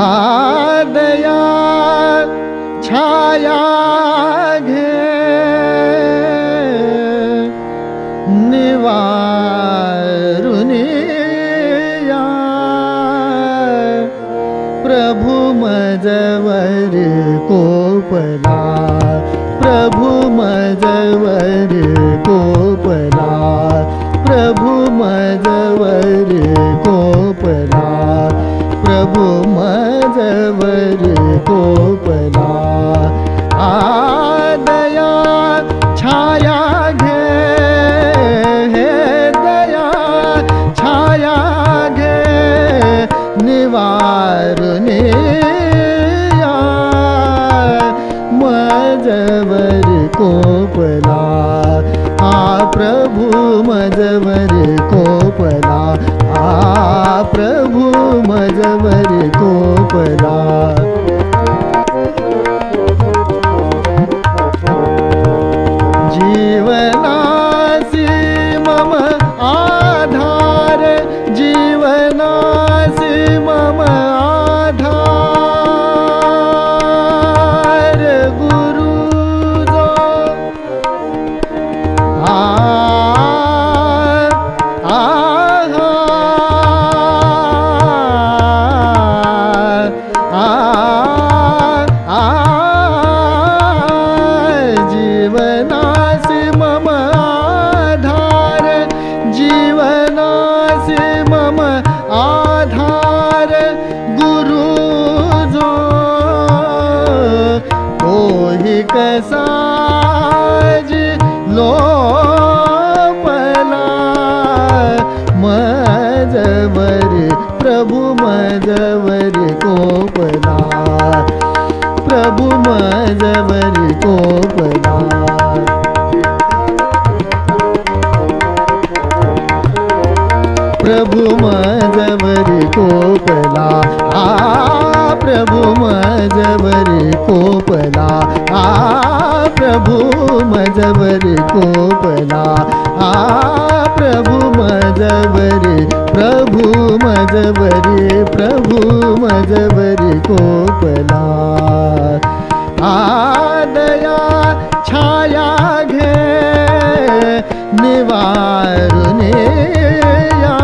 आदया छाया घे। निवारुनी या प्रभु मजवर कोपला। प्रभु मजवर कोपला। प्रभु मज कोपला प्रभु मजवर कोपला. आ प्रभु मजवर प्रभु मजवर प्रभु मजवर कोपला आदया छाया घे निवारुने या.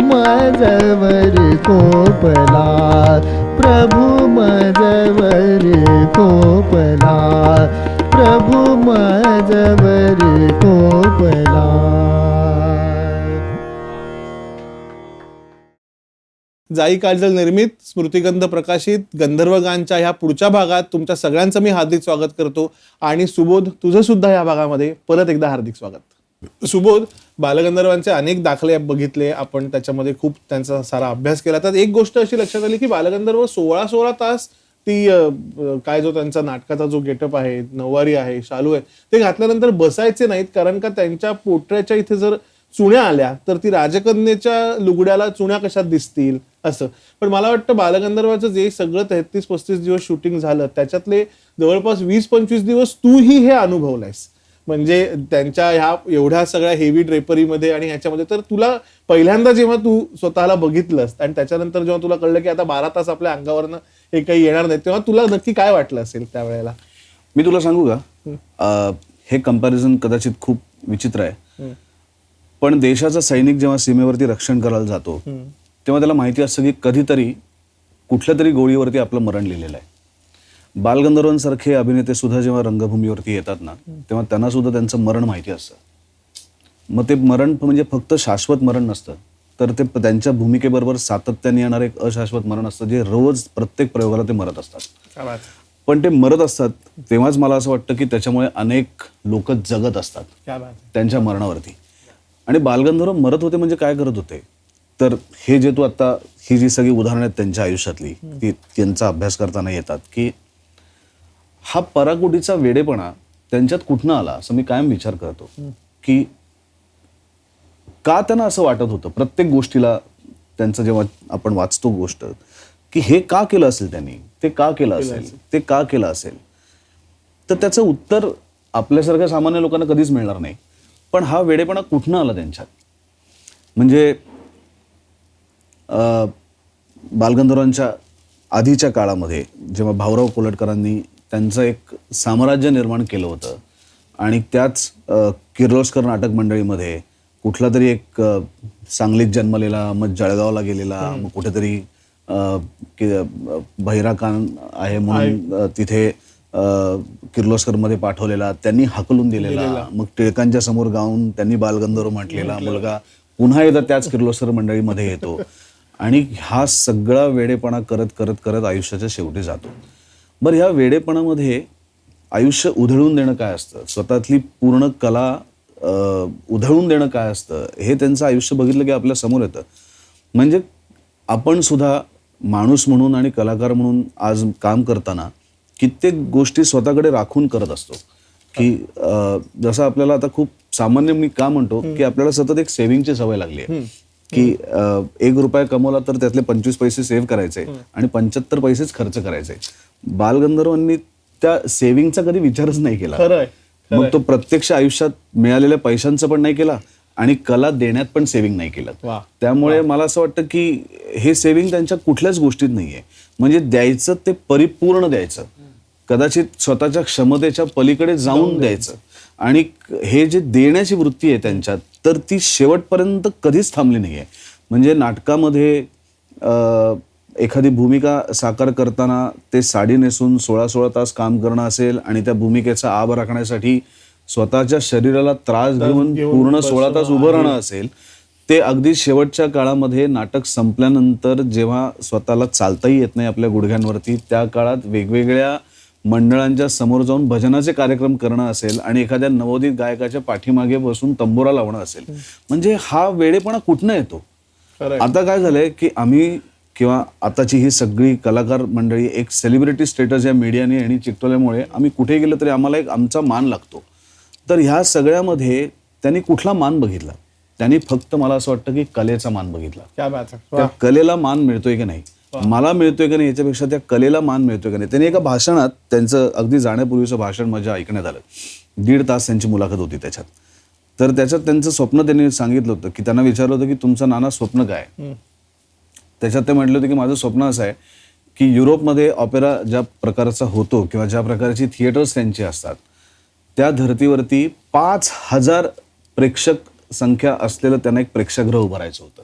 मजवर कोपला. प्रभु मजवर कोपला प्रभु मजवर कोपला। जाई काजल निर्मित स्मृतिगंध प्रकाशित गंधर्वगानच्या ह्या पुढच्या भागात तुमच्या सगळ्यांचं मी हार्दिक स्वागत करतो आणि सुबोध तुझं सुद्धा या भागामध्ये परत एकदा हार्दिक स्वागत. सुबोध बालगंधर्वांचे अनेक दाखले बघितले. आपण त्याच्यामध्ये खूप त्यांचा सारा अभ्यास केला. तर एक गोष्ट अशी लक्षात आली की बालगंधर्व सोळा सोळा तास ती काय जो त्यांचा नाटकाचा जो गेटअप आहे नऊवारी आहे शालू आहे ते घातल्यानंतर बसायचे नाहीत. कारण का त्यांच्या पोटऱ्याच्या इथे जर चुण्या आल्या तर ती राजकन्येच्या लुगड्याला चुण्या कशात दिसतील? असं. पण मला वाटतं बालगंधर्वाचं जे सगळं तेहतीस पस्तीस दिवस शूटिंग झालं त्याच्यातले जवळपास वीस पंचवीस दिवस तूही हे अनुभवलायस. म्हणजे त्यांच्या ह्या एवढ्या सगळ्या हेवी ड्रेपरीमध्ये आणि ह्याच्यामध्ये तर तुला पहिल्यांदा जेव्हा तू स्वतःला बघितलंस आणि त्याच्यानंतर जेव्हा तुला कळलं की आता बारा तास आपल्या अंगावरनं हे काही येणार नाही तेव्हा तुला नक्की काय वाटलं असेल त्यावेळेला? मी तुला सांगू का? हे. कंपॅरिझन कदाचित खूप विचित्र आहे. पण देशाचा सैनिक जेव्हा सीमेवरती रक्षण करायला जातो तेव्हा त्याला माहिती असतं की कधीतरी कुठल्या तरी गोळीवरती आपलं मरण लिहिलेलं आहे. बालगंधर्वांसारखे अभिनेते सुद्धा जेव्हा रंगभूमीवरती येतात ना तेव्हा त्यांना सुद्धा त्यांचं मरण माहिती असतं. मग ते मरण म्हणजे फक्त शाश्वत मरण नसतं तर ते त्यांच्या भूमिकेबरोबर सातत्याने येणारं एक अशाश्वत मरण असतं जे रोज प्रत्येक प्रयोगाला ते मरत असतात. पण ते मरत असतात तेव्हाच मला असं वाटतं की त्याच्यामुळे अनेक लोक जगत असतात क्या बात त्यांच्या मरणावरती. आणि बालगंधर्व मरत होते म्हणजे काय करत होते? तर हे जे तू आता ही जी सगळी उदाहरणं आहेत त्यांच्या आयुष्यातली ती त्यांचा अभ्यास करताना येतात की हा पराकोटीचा वेडेपणा त्यांच्यात कुठनं आला? असं मी कायम विचार करतो. की का त्यांना असं वाटत होतं? प्रत्येक गोष्टीला त्यांचं जेव्हा आपण वाचतो गोष्ट की हे का केलं असेल त्यांनी? ते का केलं असेल. ते का केलं असेल? तर त्याचं उत्तर आपल्यासारख्या सामान्य लोकांना कधीच मिळणार नाही. पण हा वेडेपणा कुठनं आला त्यांच्यात? म्हणजे अं, बालगंधर्वांच्या आधीच्या काळामध्ये जेव्हा भाऊराव कोलटकरांनी त्यांचं एक साम्राज्य निर्माण केलं होतं. आणि त्याच किर्लोस्कर नाटक मंडळीमध्ये कुठला तरी एक सांगलीत जन्मलेला मग जळगावला गेलेला मग कुठेतरी बहिराकान आहे म्हणून तिथे अ, किर्लोस्करमध्ये पाठवलेला त्यांनी हाकलून दिलेला. मग टिळकांच्या समोर गाऊन त्यांनी बालगंधर्व म्हटलेला. मुलगा पुन्हा एकदा त्याच किर्लोस्कर मंडळीमध्ये येतो. आणि हा सगळा वेडेपणा करत करत करत आयुष्याच्या शेवटी जातो. बरं ह्या वेडेपणामध्ये आयुष्य उधळून देणं काय असतं? स्वतःतली पूर्ण कला उधळून देणं काय असतं? हे त्यांचं आयुष्य बघितलं की आपल्यासमोर येतं. म्हणजे आपण सुद्धा माणूस म्हणून आणि कलाकार म्हणून आज काम करताना कित्येक गोष्टी स्वतःकडे राखून करत असतो. की जसं आपल्याला आता खूप सामान्य मी का म्हणतो? की आपल्याला सतत एक सेव्हिंगची सवय लागली आहे. की एक रुपया कमवला तर त्यातले पंचवीस पैसे सेव्ह करायचे आणि पंच्याहत्तर पैसेच खर्च करायचे. बालगंधर्वांनी त्या सेव्हिंगचा कधी विचारच नाही केला. मग तो प्रत्यक्ष आयुष्यात मिळालेल्या पैशांचं पण नाही केला आणि कला देण्यात पण सेव्हिंग नाही केलं. त्यामुळे मला असं वाटतं की हे सेव्हिंग त्यांच्या कुठल्याच गोष्टीत नाहीये. म्हणजे द्यायचं ते परिपूर्ण द्यायचं. कदाचित स्वतःच्या क्षमतेच्या पलीकडे जाऊन द्यायचं. आणि हे जे देण्याची वृत्ती आहे त्यांच्यात तर ती शेवटपर्यंत कधीच थांबली नाहीये. म्हणजे नाटकामध्ये एखादी भूमिका साकार करताना ते साडी नेसून सोळा सोळा तास काम करणं असेल आणि त्या भूमिकेचा आभ राखण्यासाठी स्वतःच्या शरीराला त्रास घेऊन पूर्ण सोळा तास उभं राहणं असेल ते अगदी शेवटच्या काळामध्ये नाटक संपल्यानंतर जेव्हा स्वतःला चालताही येत नाही आपल्या गुडघ्यांवरती त्या काळात वेगवेगळ्या मंडळांच्या समोर जाऊन भजनाचे कार्यक्रम करणं असेल आणि एखाद्या नवोदित गायकाच्या पाठीमागे बसून तंबोरा लावणं असेल. म्हणजे हा वेळेपणा कुठनं येतो? आता काय झालंय की आम्ही किंवा आताची ही सगळी कलाकार मंडळी एक सेलिब्रिटी स्टेटस या मीडियाने आणि चिकटवल्यामुळे आम्ही कुठे गेलो तरी आम्हाला एक आमचा मान लागतो. तर ह्या सगळ्यामध्ये त्यांनी कुठला मान बघितला? त्यांनी फक्त मला असं वाटतं की कलेचा मान बघितला. त्या कलेला मान मिळतोय की नाही? मला मिळतोय की नाही याच्यापेक्षा त्या कलेला मान मिळतोय की नाही? त्यांनी एका भाषणात त्यांचं अगदी जाण्यापूर्वीचं भाषण माझ्या ऐकण्यात आलं. दीड तास त्यांची मुलाखत होती त्याच्यात. तर त्याच्यात त्यांचं स्वप्न त्यांनी सांगितलं होतं की त्यांना विचारलं होतं की तुमचं नाना स्वप्न काय? त्याच्यात ते म्हटलं होतं की माझं स्वप्न असं आहे की युरोपमध्ये ऑपेरा ज्या प्रकारचा होतो किंवा ज्या प्रकारची थिएटर्स त्यांची असतात त्या धर्तीवरती पाच हजार प्रेक्षक संख्या असलेलं त्यांना एक प्रेक्षागृह उभारायचं होतं.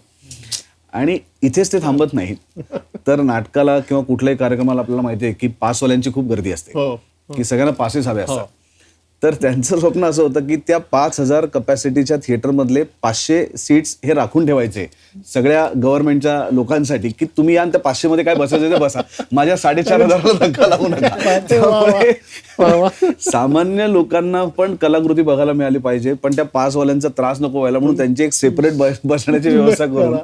आणि इथेच ते थांबत नाहीत तर नाटकाला किंवा कुठल्याही कार्यक्रमाला आपल्याला माहिती आहे की पासवाल्यांची खूप गर्दी असते. हो की सगळ्यांना पासेस हवे असतात. तर त्यांचं स्वप्न असं होतं की त्या पाच हजार कपॅसिटीच्या थिएटरमधले पाचशे सीट्स हे राखून ठेवायचे सगळ्या गव्हर्नमेंटच्या लोकांसाठी की तुम्ही या त्या पाचशे मध्ये काय बसायचं ते बसा. माझ्या साडेचार हजाराला धक्का लावू नका. सामान्य लोकांना पण कलाकृती बघायला मिळाली पाहिजे पण त्या पाचवाल्यांचा त्रास नको व्हायला म्हणून त्यांची एक सेपरेट बसण्याची व्यवस्था करून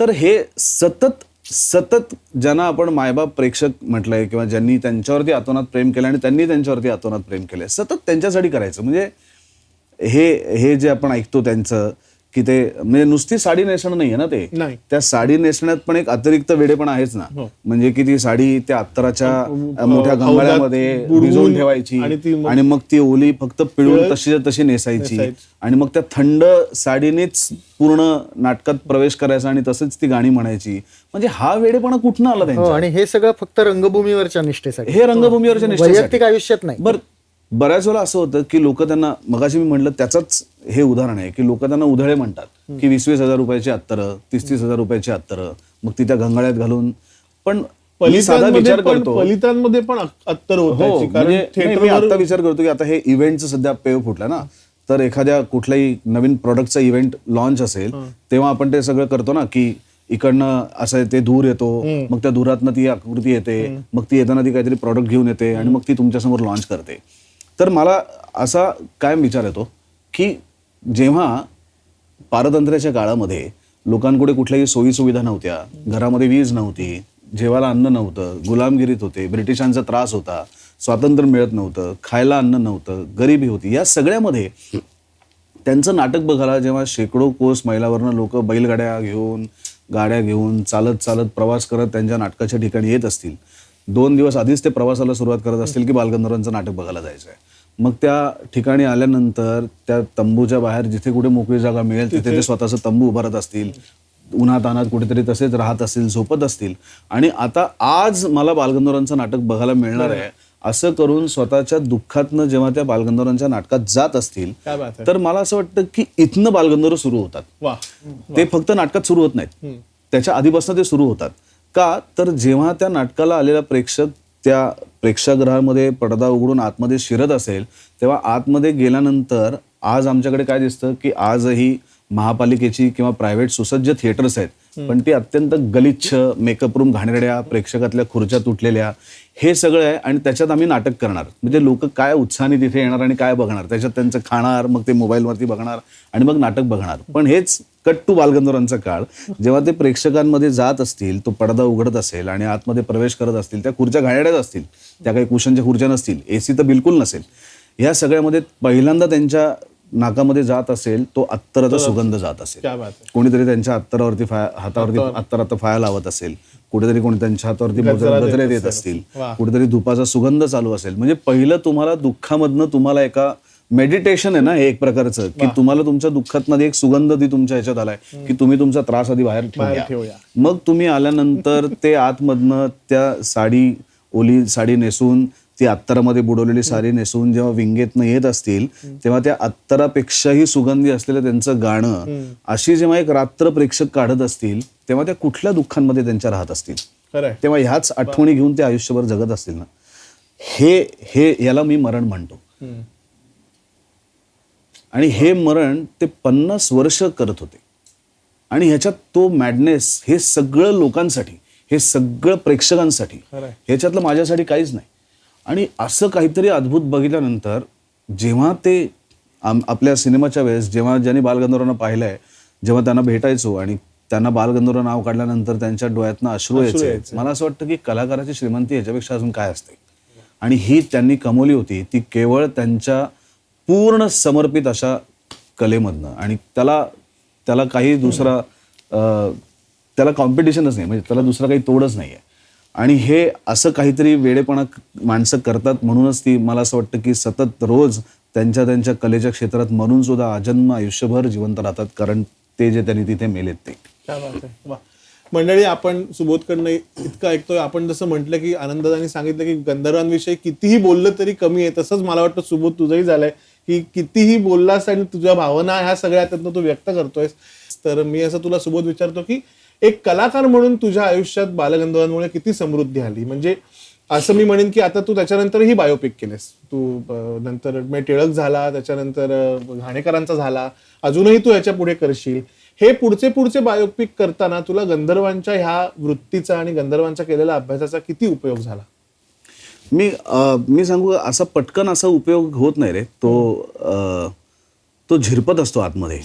तर हे सतत सतत ज्यांना आपण मायबाप प्रेक्षक म्हटलंय किंवा ज्यांनी त्यांच्यावरती आतोनात प्रेम केलं आणि त्यांनी त्यांच्यावरती आतोनात प्रेम केलंय सतत त्यांच्यासाठी करायचं. म्हणजे हे हे जे आपण ऐकतो त्यांचं की ते म्हणजे नुसती साडी नेसणं नाहीये ना ते. नाही. त्या साडी नेसण्यात पण एक अतिरिक्त वेडेपणा आहेच ना. हो. म्हणजे की ती साडी त्या अत्तराच्या मोठ्या गंगाळ्यामध्ये बुडवून भिजवून ठेवायची. आणि ती मग- आणि मग ती ओली फक्त पिळून पिळत तशी तशी नेसायची. नेसायची. आणि मग त्या थंड साडीनेच पूर्ण नाटकात प्रवेश करायचा आणि तसंच ती गाणी म्हणायची. म्हणजे हा वेडेपणा कुठनं आला हो त्यांच्या आणि हे सगळं फक्त रंगभूमीवरच्या निष्ठेसाठी. हे रंगभूमीवरच्या निष्ठेसाठी. वैयक्तिक आयुष्यात नाही. बर बऱ्याच वेळा असं होतं की लोक त्यांना मगाशी मी म्हटलं त्याचंच हे उदाहरण आहे की लोक त्यांना उधळे म्हणतात की वीस वीस हजार रुपयाची अत्तरं तीस तीस हजार रुपयाची अत्तरं मग ती त्या घंगाळ्यात घालून. पण साधा विचार करतो पलितांमध्ये पण अत्तर हो म्हणजे मी आता विचार करतो की आता हे इव्हेंटचं सध्या पेव फुटला ना तर एखाद्या कुठल्याही नवीन प्रॉडक्टचा इव्हेंट लॉन्च असेल तेव्हा आपण ते सगळं करतो ना की इकडनं असं ते दूर येतो मग त्या दुरातनं ती आकृती येते मग ती येताना ती काहीतरी प्रॉडक्ट घेऊन येते आणि मग ती तुमच्यासमोर लॉन्च करते. तर मला असा कायम विचार येतो की जेव्हा पारतंत्र्याच्या काळामध्ये लोकांकडे कुठल्याही सोयीसुविधा नव्हत्या घरामध्ये वीज नव्हती जेवायला अन्न नव्हतं गुलामगिरीत होते ब्रिटिशांचा त्रास होता स्वातंत्र्य मिळत नव्हतं खायला अन्न नव्हतं गरिबी होती या सगळ्यामध्ये त्यांचं नाटक बघायला जेव्हा शेकडो कोस मैलावरनं लोक बैलगाड्या घेऊन गाड्या घेऊन चालत चालत प्रवास करत त्यांच्या नाटकाच्या ठिकाणी येत असतील दोन दिवस आधीच ते प्रवासाला सुरुवात करत असतील की बालगंधर्वांचं नाटक बघायला जायचं आहे मग त्या ठिकाणी आल्यानंतर त्या तंबूच्या बाहेर जिथे कुठे मोकळी जागा मिळेल तिथे ते स्वतःचं तंबू उभारत असतील उन्हात अनात कुठेतरी तसेच राहत असतील झोपत असतील. आणि आता आज मला बालगंधर्वांचं नाटक बघायला मिळणार आहे. असं करून स्वतःच्या दुःखातनं जेव्हा त्या बालगंधर्वांच्या नाटकात जात असतील तर मला असं वाटतं की इथनं बालगंधर्व सुरू होतात. ते फक्त नाटकात सुरू होत नाहीत. त्याच्या आधीपासून ते सुरू होतात. का? तर जेव्हा त्या नाटकाला आलेला प्रेक्षक त्या प्रेक्षागृहामध्ये पडदा उघडून आतमध्ये शिरत असेल तेव्हा आतमध्ये गेल्यानंतर आज आमच्याकडे काय दिसतं की आजही महापालिकेची किंवा प्रायव्हेट सुसज्ज थिएटर्स आहेत. पण ती अत्यंत गलिच्छ मेकअप रूम घाणेरड्या प्रेक्षकातल्या खुर्च्या तुटलेल्या हे सगळं आहे आणि त्याच्यात आम्ही नाटक करणार. म्हणजे लोक काय उत्साहाने तिथे येणार आणि काय बघणार? त्याच्यात त्यांचं खाणार मग ते मोबाईलवरती बघणार आणि मग नाटक बघणार. पण हेच कट टू बालगंधर्वांचा काळ. जेव्हा ते प्रेक्षकांमध्ये जात असतील तो पडदा उघडत असेल आणि आतमध्ये प्रवेश करत असतील त्या खुर्च्या घाणेरड्याच असतील त्या काही कुशनच्या खुर्च्या नसतील एसी तर बिलकुल नसेल. ह्या सगळ्यामध्ये पहिल्यांदा त्यांच्या नाकामध्ये जात असेल तो अत्तराचा सुगंध जात असेल. कोणीतरी त्यांच्या अत्तरावरती फाय हातावरती अत्तरात फाया लावत असेल कुठेतरी कोणी त्यांच्या हातावरती गजरा देत. असतील. कुठेतरी धुपाचा सुगंध चालू असेल. म्हणजे पहिलं तुम्हाला दुःखामधनं तुम्हाला एका मेडिटेशन आहे ना हे एक प्रकारचं की तुम्हाला तुमच्या दुःखात एक सुगंध ती तुमच्या ह्याच्यात आलाय की तुम्ही तुमचा त्रास आधी बाहेर ठेवूया. मग तुम्ही आल्यानंतर ते आतमधनं त्या साडी ओली साडी नेसून ती अत्तरामध्ये बुडवलेली साडी नेसून जेव्हा विंगेतनं येत असतील तेव्हा त्या अत्तरापेक्षाही सुगंधी असलेलं त्यांचं गाणं अशी जेव्हा एक रात्र प्रेक्षक काढत असतील तेव्हा त्या कुठल्या दुःखांमध्ये त्यांच्या राहत असतील? तेव्हा ह्याच आठवणी घेऊन ते आयुष्यभर जगत असतील ना? हे हे याला मी मरण म्हणतो. आणि हे मरण ते पन्नास वर्ष करत होते आणि ह्याच्यात तो मॅडनेस हे सगळं लोकांसाठी हे सगळं प्रेक्षकांसाठी. ह्याच्यातलं माझ्यासाठी काहीच नाही आणि असं काहीतरी अद्भुत बघितल्यानंतर जेव्हा ते आम आपल्या सिनेमाच्या वेळेस जेव्हा ज्यांनी बालगंधर्वांना पाहिलंय जेव्हा त्यांना भेटायचो आणि त्यांना बालगंधर्व नाव काढल्यानंतर त्यांच्या डोळ्यातनं अश्रू यायचे. मला असं वाटतं की कलाकाराची श्रीमंती ह्याच्यापेक्षा अजून काय असते आणि ही त्यांनी कमवली होती ती केवळ त्यांच्या पूर्ण समर्पित अशा कलेमधनं. आणि त्याला त्याला काही दुसरा त्याला कॉम्पिटिशनच नाही. म्हणजे त्याला दुसरा काही तोडच नाही आहे आणि हे असं काहीतरी वेडेपणा क- माणसं करतात म्हणूनच ती मला असं वाटतं की सतत रोज त्यांच्या त्यांच्या कलेच्या क्षेत्रात म्हणून सुद्धा अजन्म आयुष्यभर जिवंत राहतात. कारण ते जे त्यांनी तिथे मेलेत ते. बात आहे वा मंडळी आपण सुबोधकडनं इतकं ऐकतोय. आपण जसं म्हटलं की आनंददानी सांगितलं की गंधर्वांविषयी कितीही बोललं तरी कमी आहे. तसंच मला वाटतं सुबोध तुझंही झालंय. की कितीही बोललास आणि तुझ्या भावना ह्या सगळ्या त्यातनं तू व्यक्त करतोयस तर मी असं तुला सुबोध विचारतो की एक कलाकार म्हणून तुझ्या आयुष्यात बालगंधर्वांमुळे किती समृद्धी आली? म्हणजे असं मी म्हणेन की आता तू त्याच्यानंतरही बायोपिक केलेस. तू नंतर टिळक झाला त्याच्यानंतर घाणेकरांचा झाला अजूनही तू याच्यापुढे करशील. हे पुढचे पुढचे बायोपिक करताना तुला गंधर्वांच्या ह्या वृत्तीचा आणि गंधर्वांच्या केलेल्या अभ्यासाचा किती उपयोग झाला? मी अं, मी सांगू का, असा पटकन असा उपयोग होत नाही रे. तो अं, तो झिरपत असतो आतमध्ये.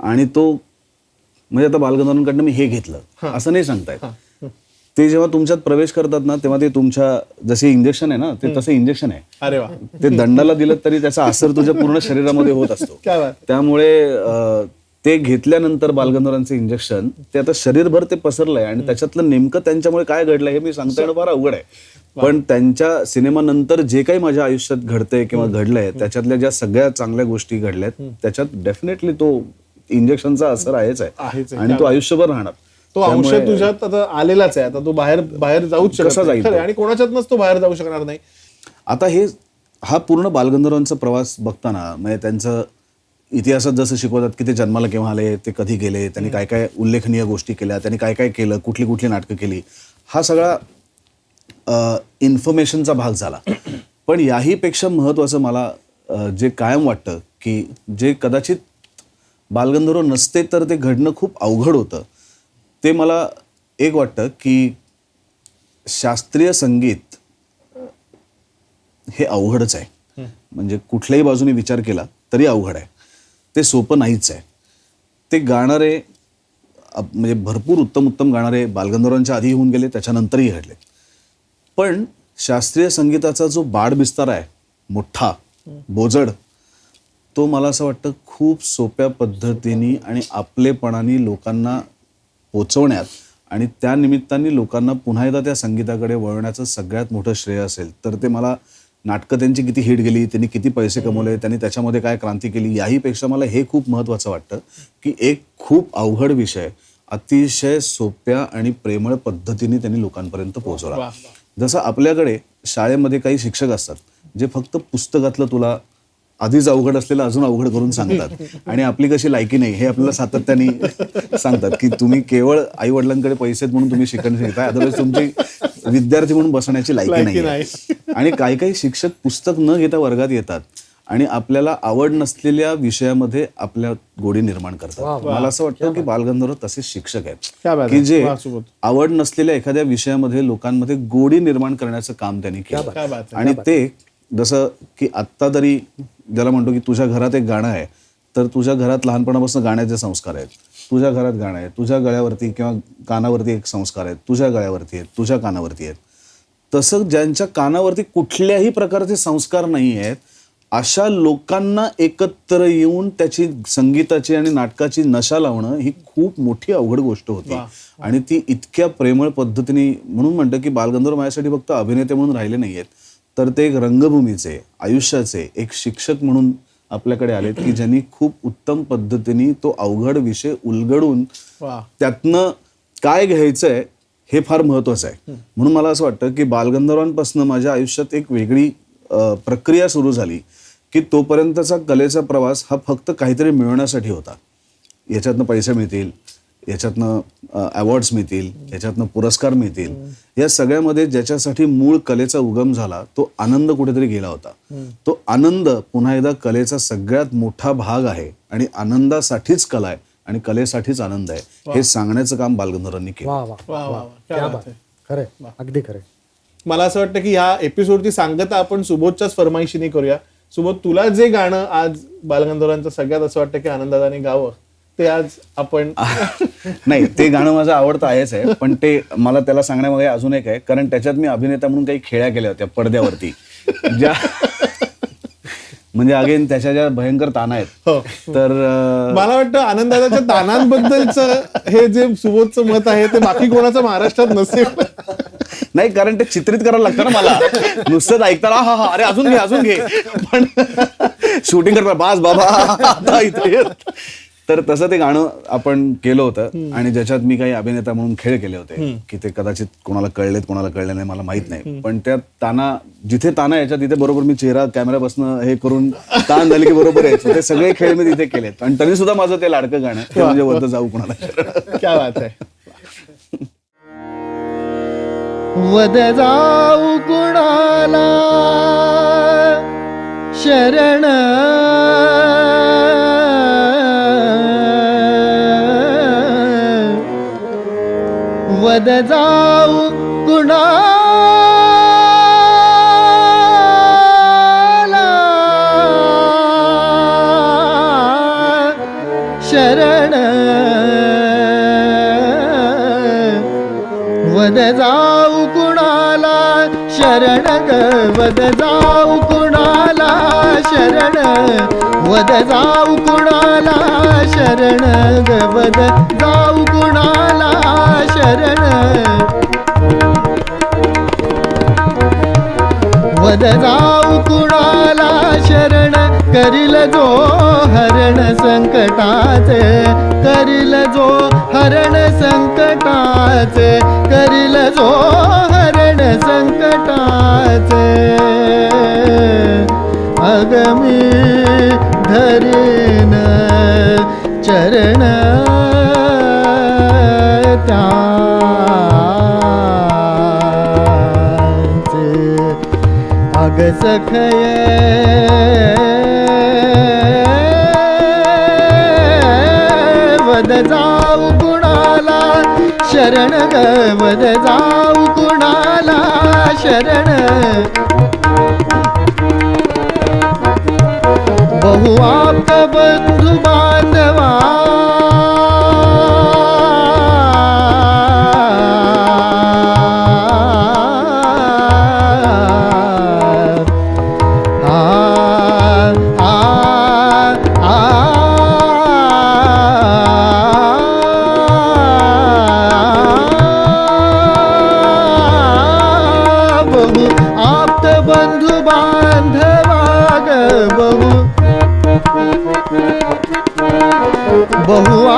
आणि तो म्हणजे आता बालगंधर्वांकडनं मी हे घेतलं. असं नाही सांगतायत. ते जेव्हा तुमच्यात प्रवेश करतात ना तेव्हा ते तुमच्या जसे इंजेक्शन आहे ना ते तसं इंजेक्शन आहे. अरे वा. ते दंडाला दिलं तरी त्याचा असर तुझ्या पूर्ण शरीरामध्ये होत असतो. काय बात त्यामुळे अं, ते घेतल्यानंतर बालगंधर्वांचं इंजेक्शन ते आता शरीरभर ते पसरलंय आणि त्याच्यातलं नेमकं त्यांच्यामुळे काय घडलंय हे मी सांगता येणं फार अवघड आहे. पण त्यांच्या सिनेमानंतर जे काही माझ्या आयुष्यात घडतंय किंवा घडलंय त्याच्यातल्या ज्या सगळ्या चांगल्या गोष्टी घडल्यात त्याच्यात डेफिनेटली तो इंजेक्शनचा असर आहेच आहे. आणि तो आयुष्यभर राहणार. तो अंश त्यामुळे- तुझ्यात आता आलेलाच आहे. आता तो बाहेर बाहेर जाऊच शकत कसा. जाईल. आणि कोणाच्यातनच तो बाहेर जाऊ शकणार नाही. आता हे हा पूर्ण बालगंधर्वांचा प्रवास बघताना म्हणजे त्यांचं इतिहासात जसं शिकवतात की ते जन्माला केव्हा आले ते कधी गेले त्यांनी काय काय उल्लेखनीय गोष्टी केल्या त्यांनी काय काय केलं कुठली कुठली नाटकं केली हा सगळा इन्फॉर्मेशनचा भाग झाला. पण याहीपेक्षा महत्त्वाचं मला जे कायम वाटतं की जे कदाचित बालगंधर्व नसते तर ते घडणं खूप अवघड होतं. ते मला एक वाटतं की शास्त्रीय संगीत हे अवघडच आहे. म्हणजे कुठल्याही बाजूने विचार केला तरी अवघड आहे. ते सोपं नाहीच आहे. ते गाणारे म्हणजे भरपूर उत्तम उत्तम गाणारे बालगंधर्वांच्या आधी होऊन गेले त्याच्यानंतरही घडले. पण शास्त्रीय संगीताचा जो बाड विस्तार आहे मोठा बोजड तो मला असं वाटतं खूप सोप्या पद्धतीने आणि आपलेपणाने लोकांना पोचवण्यात आणि त्या निमित्ताने लोकांना पुन्हा एकदा त्या संगीताकडे वळवण्याचं सगळ्यात मोठं श्रेय असेल. तर ते मला नाटकं त्यांची किती हिट गेली त्यांनी किती पैसे कमवले त्यांनी त्याच्यामध्ये काय क्रांती केली याहीपेक्षा मला हे खूप महत्त्वाचं वाटतं की एक खूप अवघड विषय अतिशय सोप्या आणि प्रेमळ पद्धतीने त्यांनी लोकांपर्यंत पोहोचवला. जसं आपल्याकडे शाळेमध्ये काही शिक्षक असतात जे फक्त पुस्तकातलं तुला आधीच अवघड असलेलं अजून अवघड करून सांगतात. आणि आपली कशी लायकी नाही हे आपल्याला सातत्याने सांगतात की तुम्ही केवळ आई वडिलांकडे पैसे म्हणून तुम्ही शिकण शिकताय अदरवाईज तुमची विद्यार्थी म्हणून बसण्याची लायकी नाही. आणि काही काही शिक्षक पुस्तक न घेता वर्गात येतात. आणि आपल्याला आवड नसलेल्या विषयामध्ये आपल्या गोडी निर्माण करतात. मला असं वाटतं की बालगंधर्व तसे शिक्षक आहेत. की. जे. आवड नसलेल्या एखाद्या विषयामध्ये लोकांमध्ये गोडी निर्माण करण्याचं काम त्यांनी केलं. आणि ते जसं की आत्ता तरी ज्याला म्हणतो की तुझ्या घरात एक गाणं आहे तर तुझ्या घरात लहानपणापासून गाण्याचे संस्कार आहेत. तुझ्या घरात गाणं आहे तुझ्या गळ्यावरती किंवा कानावरती एक संस्कार आहेत तुझ्या गळ्यावरती आहेत तुझ्या कानावरती आहेत. तसं ज्यांच्या कानावरती कुठल्याही प्रकारचे संस्कार नाही आहेत अशा लोकांना एकत्र येऊन त्याची संगीताची आणि नाटकाची नशा लावणं ही खूप मोठी अवघड गोष्ट होती. आणि ती इतक्या प्रेमळ पद्धतीने म्हणून म्हणतं की बालगंधर्व माझ्यासाठी फक्त अभिनेते म्हणून राहिले नाही आहेत तर ते एक रंगभूमीचे आयुष्याचे एक शिक्षक म्हणून आपल्याकडे आलेत की ज्यांनी खूप उत्तम पद्धतीने तो अवघड विषय उलगडून त्यातनं काय घ्यायचंय हे फार महत्वाचं आहे. म्हणून मला असं वाटतं की बालगंधर्वांपासून माझ्या आयुष्यात एक वेगळी प्रक्रिया सुरू झाली. की तोपर्यंतचा कलेचा प्रवास हा फक्त काहीतरी मिळवण्यासाठी होता. याच्यातनं पैसे मिळतील याच्यातनं अवॉर्ड्स मिळतील याच्यातनं पुरस्कार मिळतील. या सगळ्यामध्ये ज्याच्यासाठी मूळ कलेचा उगम झाला तो आनंद कुठेतरी गेला होता. तो आनंद पुन्हा एकदा कलेचा सगळ्यात मोठा भाग आहे आणि आनंदासाठीच कला आहे आणि कलेसाठीच आनंद आहे. हे सांगण्याचं काम बालगंधर्वांनी केलं. खरंय. अगदी खरंय. मला असं वाटतं की ह्या एपिसोडची सांगता आपण सुबोधच्याच फरमाईशीने करूया. सोबत तुला जे गाणं आज बालगंधर्वांचं सगळ्यात असं वाटतं की आनंदाने गावं ते आज आपण नाही ते गाणं माझं आवडतं आहेच आहे पण ते मला त्याला सांगण्यामध्ये अजून एक आहे कारण त्याच्यात मी अभिनेता म्हणून काही खेळ्या केल्या होत्या पडद्यावरती. ज्या म्हणजे अगेन त्याच्या ज्या भयंकर ताना आहेत हो. तर अं, मला वाटतं आनंदाच्या तानांबद्दलचं हे जे सुबोधचं मत आहे ते बाकी कोणाचं महाराष्ट्रात नसेल नाही कारण ते चित्रित करायला लागतं ना मला नुसतंच ऐकताना हा हा अरे अजून घे अजून घे पण शूटिंग करता बास बाबा आता इथे. तर तसं ते गाणं आपण केलं होतं आणि ज्याच्यात मी काही अभिनेता म्हणून खेळ केले होते की ते कदाचित कोणाला कळलेत कोणाला कळले नाही मला माहीत नाही. पण त्या ताना जिथे ताना यायच्या तिथे बरोबर मी चेहरा कॅमेरा बसणं हे करून ताण झाले की बरोबर यायचं ते सगळे खेळ मी तिथे केलेत. आणि तरी सुद्धा माझं ते लाडकं गाणं ते म्हणजे वरतं जाऊ कोणाला. क्या बात आहे. वद जाऊ कुणाला शरण वद जाऊ गुणा शरण वद जाऊ कुणाला? शरण ग वद जाऊ कुणाला? शरण वद जाऊ कुणाला शरण ग वद जाऊ कुणाला शरण वद जाऊ कुणाला शरण करील जो हरण संकटात. करील जो हरण संकटात. करील जो हरण संकटात. अगमी धरेन चरण त्याचे. अग सखय. वद जाऊ कुणाला? शरण ग वद जाऊ कुणाला? शरण बहु बंधू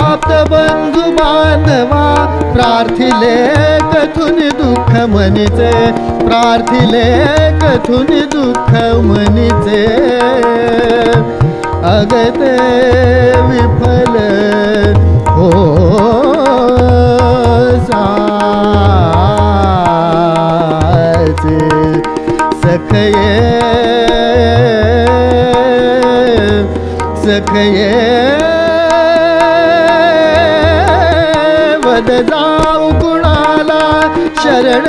ग बहु बांधवा प्रार्थिले कथून दुःख मनीचे प्रार्थिले कथून दुःख मनीचे अगते विफल हो साचे सखये. सखये शरण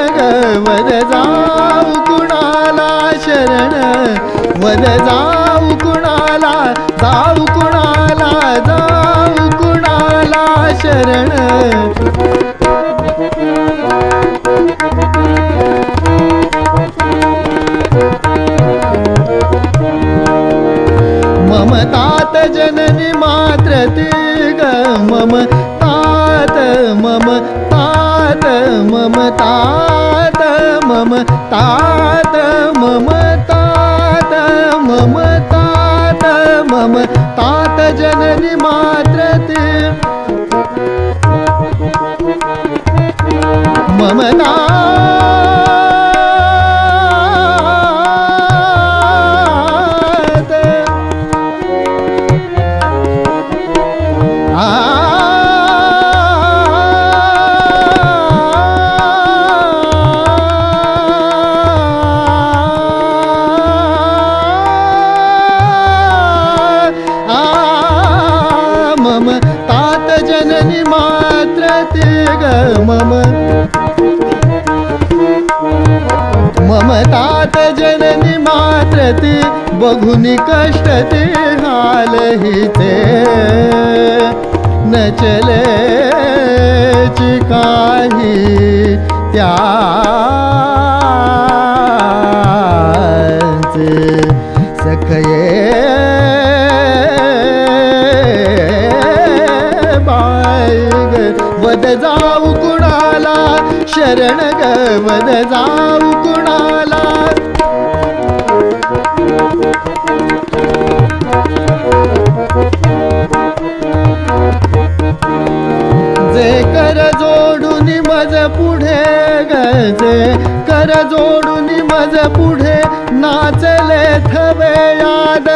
वर जाऊ कुणाला शरण. वर जाऊ कुणाला जाऊ कुणाला जाऊ कुणाला शरण. जननी मात्र ते ग मम. मम तात जननी मात्र ते बघून कष्ट ते हाल हिते न चले काही त्या सखये मद जाऊ कुणाला? शरण ग मद जाऊ कुणाला? जे कर जोडून मज पुढे गजे कर जोडून मज पुढे नाचले थवे याद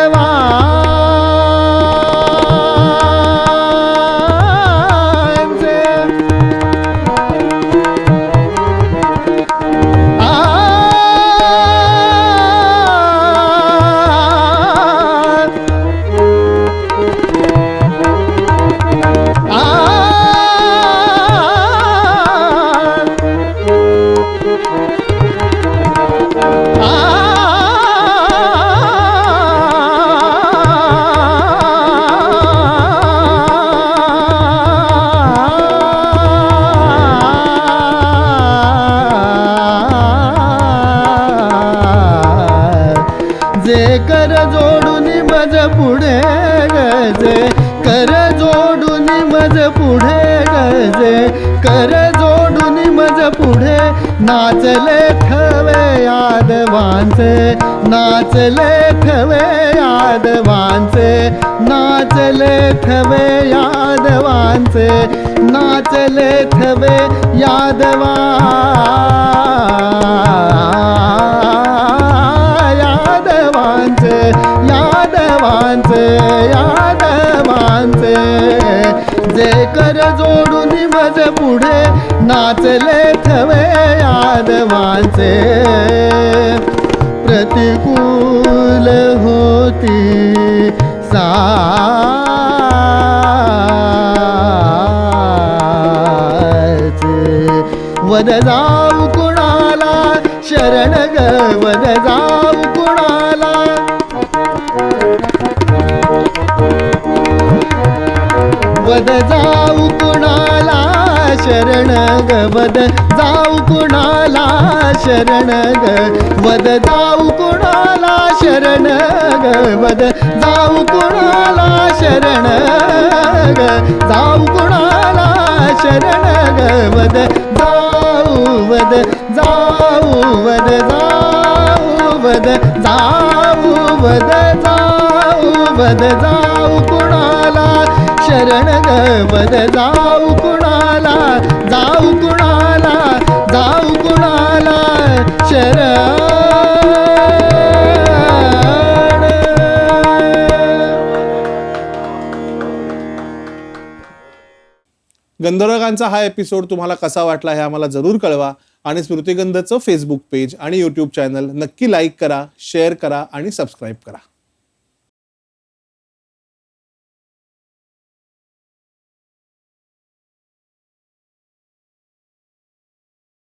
नाचले थवे यादवांचे नाचले थवे यादवांचे नाचले थवे यादवांचे नाचले थवे यादवा यादवांचे यादवांचे यादवांचे. माझे कर जोडून मज पुढे नाचले थवे यादवांचे प्रतिकूल होती सा. वद जाऊ कुणाला शरण ग वद जाऊ वद जाऊ कुणाला शरण ग जाऊ कुणाला शरण ग जाऊ कुणाला शरण ग जाऊ कुणाला शरण ग जाऊ कुणाला शरण ग जाऊ वद जाऊ वद जाऊ वद जाऊ वद जाऊ वद जाऊ कुणाला शरण ग जाऊ कुणाला जाऊ कुणाला जाऊ कुणाला शरण. गंधर्वकांचा हा एपिसोड तुम्हाला कसा वाटला हे आम्हाला जरूर कळवा आणि स्मृतिगंधचं फेसबुक पेज आणि यूट्यूब चॅनल नक्की लाईक करा शेअर करा आणि सबस्क्राईब करा.